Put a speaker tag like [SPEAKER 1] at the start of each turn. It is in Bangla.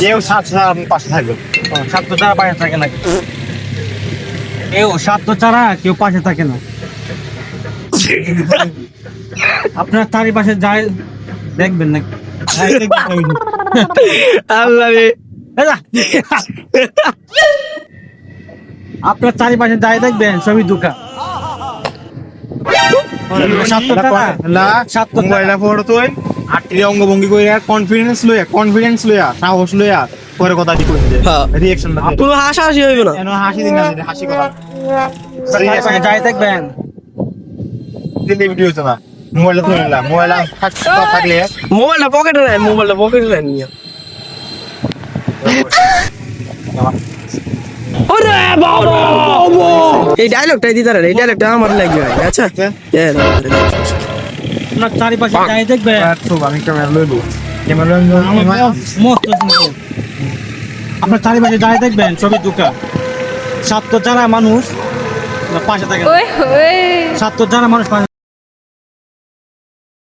[SPEAKER 1] কেউ সাত পাশে থাকবে।
[SPEAKER 2] স্বার্থ ছাড়া পাশে থাকে না। কেউ স্বার্থ ছাড়া কেউ পাশে থাকে না। আপনার চারিপাশে যায় দেখবেন না।
[SPEAKER 3] আল্লাহ
[SPEAKER 2] আপনার চারিপাশে যায় দেখবেন সবই দুঃখা স্বার্থ ছাড়া।
[SPEAKER 1] না
[SPEAKER 2] স্বার্থ
[SPEAKER 1] মোবাইলটা পড়ো তুই। আটটি অঙ্গভঙ্গি কইরা কনফিডেন্স লইয়া কনফিডেন্স লইয়া সাহস লইয়া পরে কথা দি কই দে
[SPEAKER 3] হ্যাঁ।
[SPEAKER 1] রিঅ্যাকশন না
[SPEAKER 3] কোনো হাসাহাসি হইবে না।
[SPEAKER 1] এনো হাসি দিন না হাসি কথা।
[SPEAKER 2] চারিপাশে যায় দেখবেন
[SPEAKER 1] দিলে ভিডিও হতো না। মোবাইলটা তুলে নিলাম। মোবাইল থাকলে।
[SPEAKER 3] মোবাইলটা পকেটে নেন মোবাইলটা পকেটে নেন নিয়ে। ওরে বাবা! এই ডায়লগটাই দিতে এই ডায়লগটা আমার লাগবে। আচ্ছা। হ্যাঁ,
[SPEAKER 2] আপনার চারিপাশে যাই দেখবেন
[SPEAKER 1] আমি ক্যামেরা লইব। ক্যামেরা
[SPEAKER 2] মস্ত। আপনার চারিপাশে যাই দেখবেন সবই দুঃখা স্বার্থ ছাড়া মানুষ পাশে থাকে। স্বার্থ ছাড়া মানুষ পাশে